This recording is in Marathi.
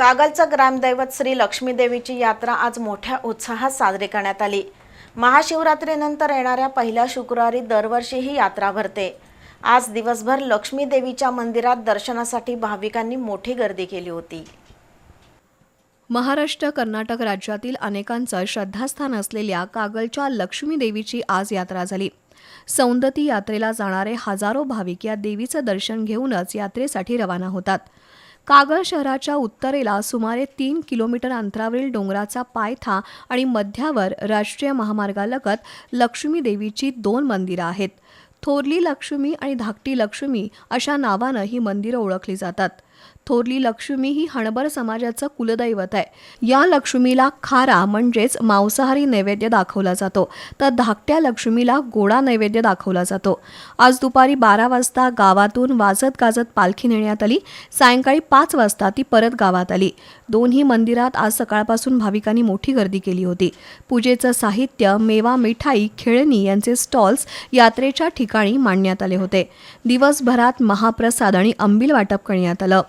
कागलचं ग्रामदैवत श्री लक्ष्मीदेवीची यात्रा आज मोठ्या उत्साहात साजरी करण्यात आली. महाशिवरात्रीनंतर येणाऱ्या पहिल्या शुक्रवारी दरवर्षी ही यात्रा भरते. आज दिवसभर लक्ष्मीदेवीच्या मंदिरात दर्शनासाठी भाविकांनी मोठी गर्दी केली होती. महाराष्ट्र कर्नाटक राज्यातील अनेकांचं श्रद्धास्थान असलेल्या कागलच्या लक्ष्मी देवीची आज यात्रा झाली. सौंदती यात्रेला जाणारे हजारो भाविक या देवीचं दर्शन घेऊनच यात्रेसाठी रवाना होतात. कागल शहराच्या उत्तरेला सुमारे तीन किलोमीटर अंतरावरील डोंगराचा पायथा आणि मध्यावर राष्ट्रीय महामार्गालगत लक्ष्मी देवीची दोन मंदिरं आहेत. थोरली लक्ष्मी आणि धाकटी लक्ष्मी अशा नावानं ही मंदिरं ओळखली जातात. थोरली लक्ष्मी ही हणबर समाजाचं कुलदैवत आहे. या लक्ष्मीला खारा म्हणजेच मांसाहारी नैवेद्य दाखवला जातो. तर धाकट्या लक्ष्मीला गोडा नैवेद्य दाखवला जातो. आज दुपारी बारा वाजता गावातून वाजत गाजत पालखी नेण्यात आली. सायंकाळी पाच वाजता ती परत गावात आली. दोन्ही मंदिरात आज सकाळपासून भाविकांनी मोठी गर्दी केली होती. पूजेचं साहित्य मेवा मिठाई खेळणी यांचे स्टॉल्स यात्रेच्या ठिकाणी ठिकाणी मांडण्यात आले होते. दिवसभरात महाप्रसाद आणि अंबिल वाटप करण्यात आलं.